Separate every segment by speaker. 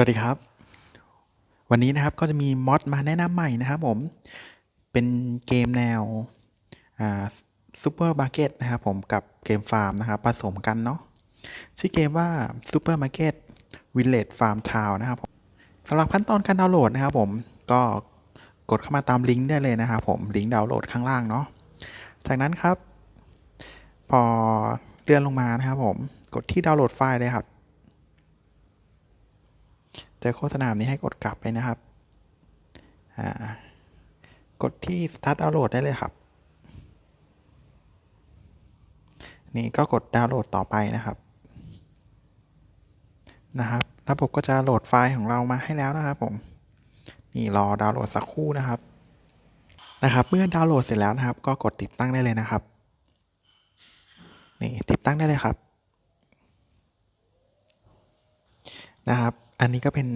Speaker 1: สวัสดีครับ วันนี้นะครับก็จะมีมอดมาแนะนำใหม่นะครับผม เป็นเกมแนวอ่าซูเปอร์มาร์เก็ตนะครับผมกับเกมฟาร์มนะครับผสมกันเนาะชื่อเกมว่าซูเปอร์มาร์เก็ตวิลเลจฟาร์มทาวนะครับผมสำหรับขั้นตอนการดาวน์โหลดนะครับผมก็กดเข้ามาตามลิงก์ได้เลยนะครับผมลิงก์ดาวน์โหลดข้างล่างเนาะจากนั้นครับ พอเลื่อนลงมานะครับผมกดที่ดาวน์โหลดไฟล์เลยครับ เจอโฆษณาแบบนี้ให้กดกลับไปนะครับอ่ากดที่ start download ได้เลยครับ นี่ก็กดดาวน์โหลดต่อไปนะครับ นะครับ ระบบก็จะโหลดไฟล์ของเรามาให้แล้วนะครับผม นี่รอดาวน์โหลดสักครู่นะครับ นะครับ เมื่อดาวน์โหลดเสร็จแล้วนะครับ ก็กดติดตั้งได้เลยนะครับ นี่ติดตั้งได้เลยครับ นะครับ อันนี้ก็เป็น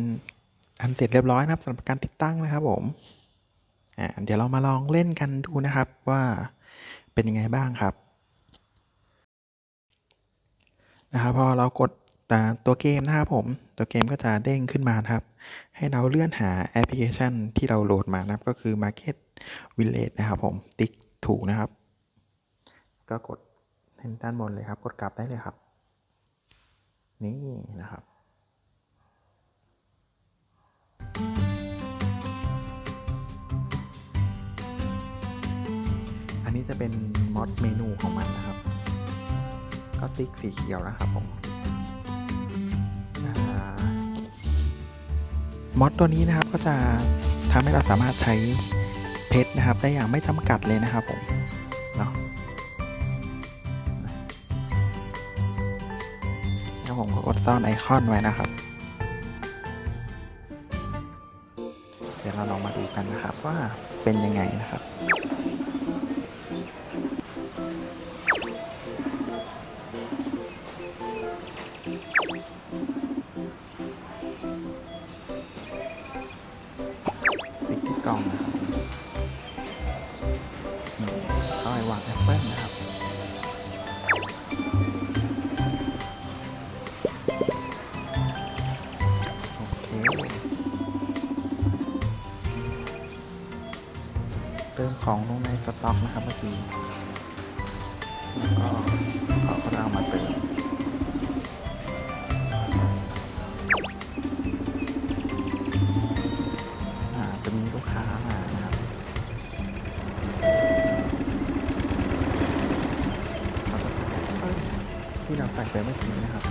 Speaker 1: อันเสร็จเรียบร้อยนะครับสำหรับการติดตั้งนะครับผมอ่าเดี๋ยวเรามาลองเล่นกันดูนะครับว่าเป็นยังไงบ้างครับนะครับพอเรากดตัวเกมนะครับผม ตัวเกมก็จะเด้งขึ้นมาครับ ให้เราเลื่อนหาแอปพลิเคชันที่เราโหลดมานะครับ ก็คือ Market Village นะครับผม ติ๊กถูกนะครับ ก็กดเห็นด้านบนเลยครับ กดกลับได้เลยครับ นี่นะครับ นนี้จะเป็นมอดเมนูของมันนะครับ ก็ติ๊กสีเขียวนะครับผมมอดตัวนี้นะครับก็จะทำให้เราสามารถใช้เพชรนะครับได้อย่างไม่จำกัดเลยนะครับผมเนาะแล้วผมก็กดซ่อนไอคอนไว้นะครับ เดี๋ยวเราลองมาดูกันนะครับว่าเป็นยังไงนะครับ เติมของลงในสต็อกนะครับเมื่อกี้ก็เขาก็เอามาเติมอ่าจะมีลูกค้ามานะครับที่เราใส่ไปเมื่อกี้นะครับ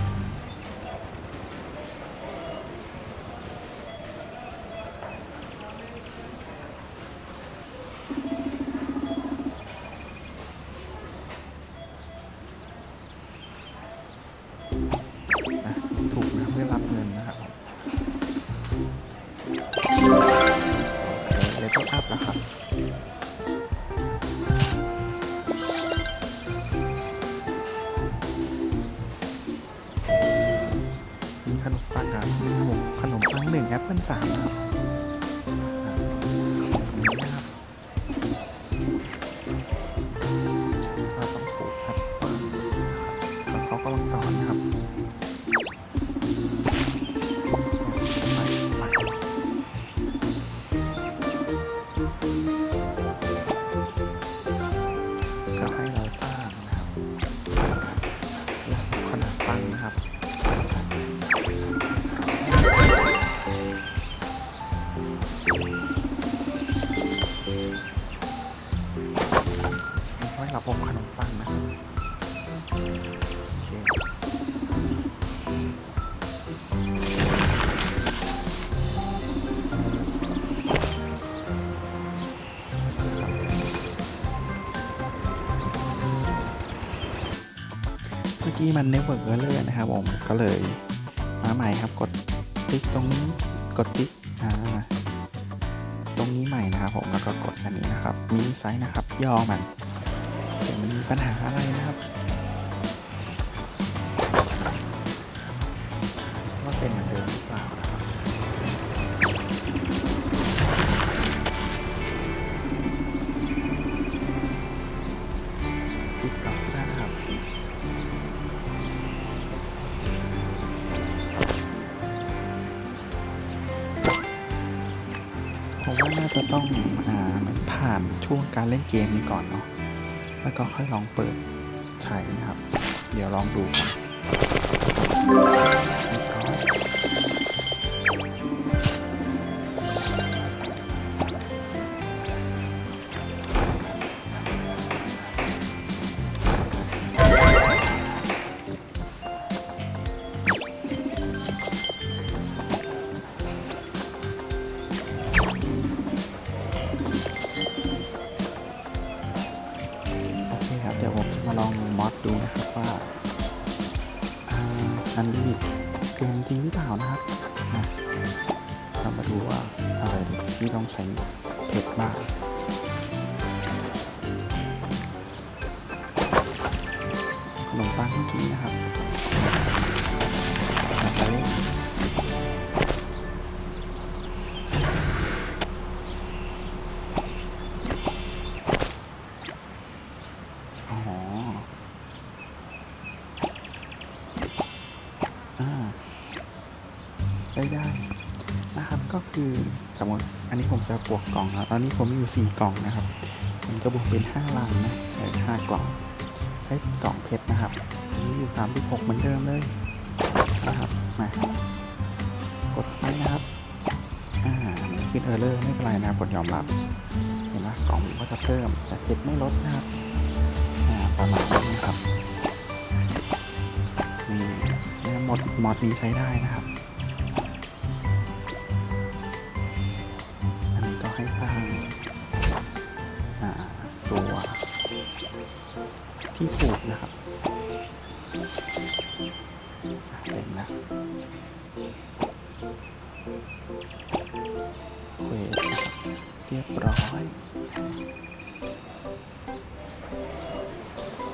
Speaker 1: อบขนมปังนะเมื่อกี้มันเนเวิร์กเลยนะครับผมก็เลยมาใหม่ครับกดติ๊กตรงนี้กดติ๊กอ่าตรงนี้ใหม่นะครับผมแล้วก็กดอันนี้นะครับมินิไซส์นะครับย่อมัน ผมมีปัญหาอะไรนะครับว่าเป็นเหมือนเดิมหรือเปล่าครับผมว่าน่าจะต้องอ่าเหมือนผ่านช่วงการเล่นเกมนี้ก่อนเนาะ แล้วก็ค่อยลองเปิดใช้นะครับ เดี๋ยวลองดูกัน ต้องใช้เพชรบ้างขนมปังเมื่กี้นะครับไปเลยอ๋ออ่าได้ได้นะครับก็คือสมมติ อันนี้ผมจะบวกกล่องแล้วตอนนี้ผมมีอยู่สี่กล่องนะครับ ผมจะบวกเป็นห้าลังนะเออห้ากล่อง ใช้สองเพชรนะครับอันนี้อยู่สามสิบหกเหมือนเดิมเลยนะครับ มากดไปนะครับ อ่ามันขึ้นเออร์เลอร์ไม่เป็นไรนะกดยอมรับเห็นไหมกล่องมันก็จะเพิ่ม แต่เพชรไม่ลดนะครับ อ่า ประมาณนี้นะครับ นี่หมดมอดนี้ใช้ได้นะครับ ที่ผูกนะครับเต็มแล้วเวสนะครับเรียบร้อย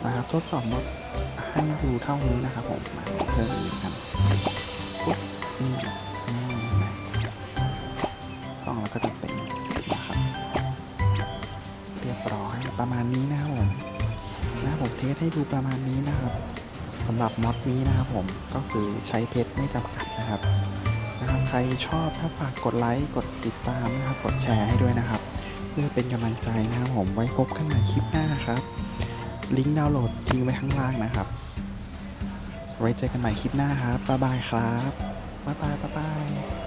Speaker 1: นะครับทดสอบมดให้ดูเท่านี้นะครับผมมาเพิ่มอีกกันปุ๊บนี่นี่เห็นไหมช่องแล้วก็จะเต็มนะครับ เรียบร้อยประมาณนี้นะครับผม นะผมเทสให้ดูประมาณนี้นะครับสำหรับม็อดนี้นะครับผมก็คือใช้เพชรไม่จำกัดนะครับนะครับใครชอบถ้าฝากกดไลค์กดติดตามนะครับกดแชร์ให้ด้วยนะครับ เพื่อเป็นกำลังใจนะครับผมไว้พบกันใหม่คลิปหน้าครับลิงก์ดาวน์โหลดทิ้งไว้ข้างล่างนะครับ ไว้เจอกันใหม่คลิปหน้าครับบ๊ายบายครับบ๊ายบายบ๊ายบาย